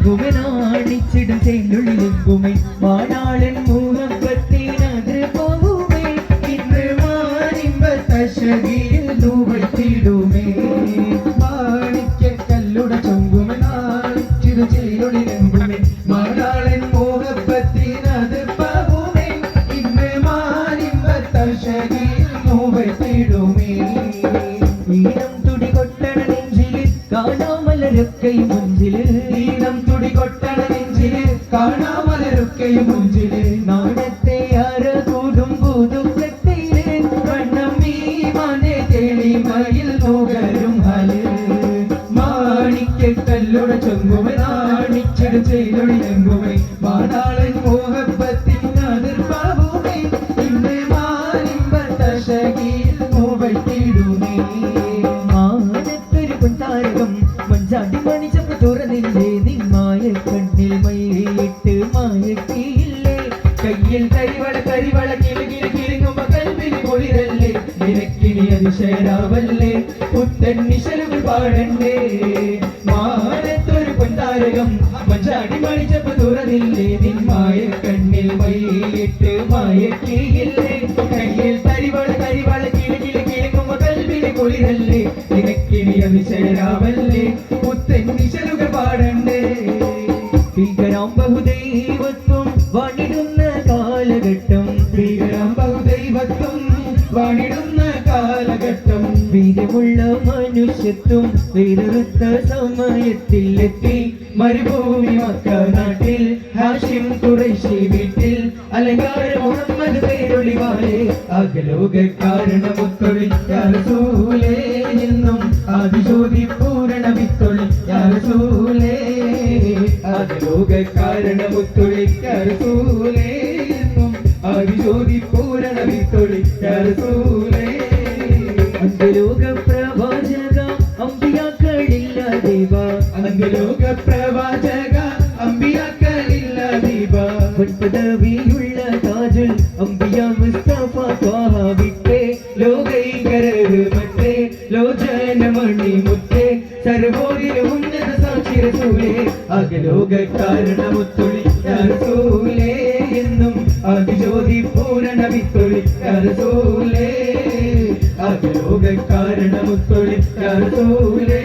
കണ്ണുടെ ചൊങ്കുമനാണിച്ചിടും ചെല്ലുള്ളിലെങ്കുമേ മാനാളൻ മൂഹപ്പത്തിനത് പോകുമേ ഇന്ന് മാനിമ്പത്തശകിയിൽ നൂവത്തിടുമേ മാണിക്കല്ലുടെ ചൊങ്കുമനാണിച്ചിടും ചെല്ലുള്ളിലെങ്കുമേ മാനാളൻ മൂഹപ്പത്തിനത് പോകുമേ ഇന്ന് മാനിമ്പത്തശകിയിൽ നൂവത്തിടുമേ ഈണം ഈണം തുടികൊട്ടണ നെഞ്ചിൽ കാണാമലരൊക്കെയും മുഞ്ചിൽ നാണത്തെ ആര കൂടും പുതുക്കത്തിൽ വണ്ണം ഈ മനെ തെളിമയിൽ നുകരും ഹൽ. മാണിക്കല്ലുടെ ചൊങ്കുമെ നാണിച്ചിട് ചെയ്തൊഴിലെങ്കുമെ വാടാളൻ മോഹപ്പത്തിൻ അതിർപ്പാവുമേ ഇന്ന് മാനിമ്പത്തശകിയിൽ മൂവട്ടിടുമേ. മാനത്തൊരു പൊൻതാരകം മഞ്ചാടി കയ്യിൽ കരിവള കരിവള കിളുകില കിളുങ്ങുമ്പോ കൽവിൽ പൊളിതല്ലേ നിനക്കിനി അതിശയരാവല്ലേ? പുത്തൻ നിശലുകൾ പാടണ്ടേ മാനത്തൊരു പൊൻതാരകം മഞ്ചാടി മണിച്ചപ്പ് തുറന്നില്ലേ? നിന്മായ കണ്ണിൽ വൈകിട്ട് മായക്കിയില്ലേ? കയ്യിൽ തരിവള തരിവള കിളുകില കിളുങ്ങുമ്പോ കൽവിൽ പൊളിതല്ലേ നിനക്കിനി അതിശയരാവല്ലേ? വാണിടുന്ന കാലഘട്ടം വീരമുള്ള മനുഷ്യത്വം വേറെടുത്ത സമയത്തിൽ എത്തി മരുഭൂമി മക്ക നാട്ടിൽ ഹാഷിം കുറേശി വീട്ടിൽ അലങ്കാര മുഹമ്മദ് പേരൊളിവാലെ അകലോക കാരണമൊത്തൊഴി യാസൂലേ എന്നും ആദിശോധി പൂരണ വിത്തൊളി യാസൂലേ അകലോക കാരണമൊത്തൊഴി യാസൂലേ എന്നും ആദിശോധി പൂരണ വിത്തൊളി യാസൂലേ അന്തലോക പ്രവാചക അമ്പിയാക്കളില്ല ദീപ. അന്തലോക പ്രവാചക അമ്പിയാക്കളില്ല ദീപ. പദവിയുള്ള താജുൽ അമ്പിയ മുസ്തഫ ത്വാഹ വിട്ടേ. ലോകൈകരവ് മറ്റേ ലോചനമണി മുത്തേ സർവോദിലും ഉന്നത സാക്ഷി റസൂലേ. അകലോക കാരണമുത്തൊളി റസൂലേ റസൂലേ അകലോക കാരണമുത്തൊളി റസൂലേ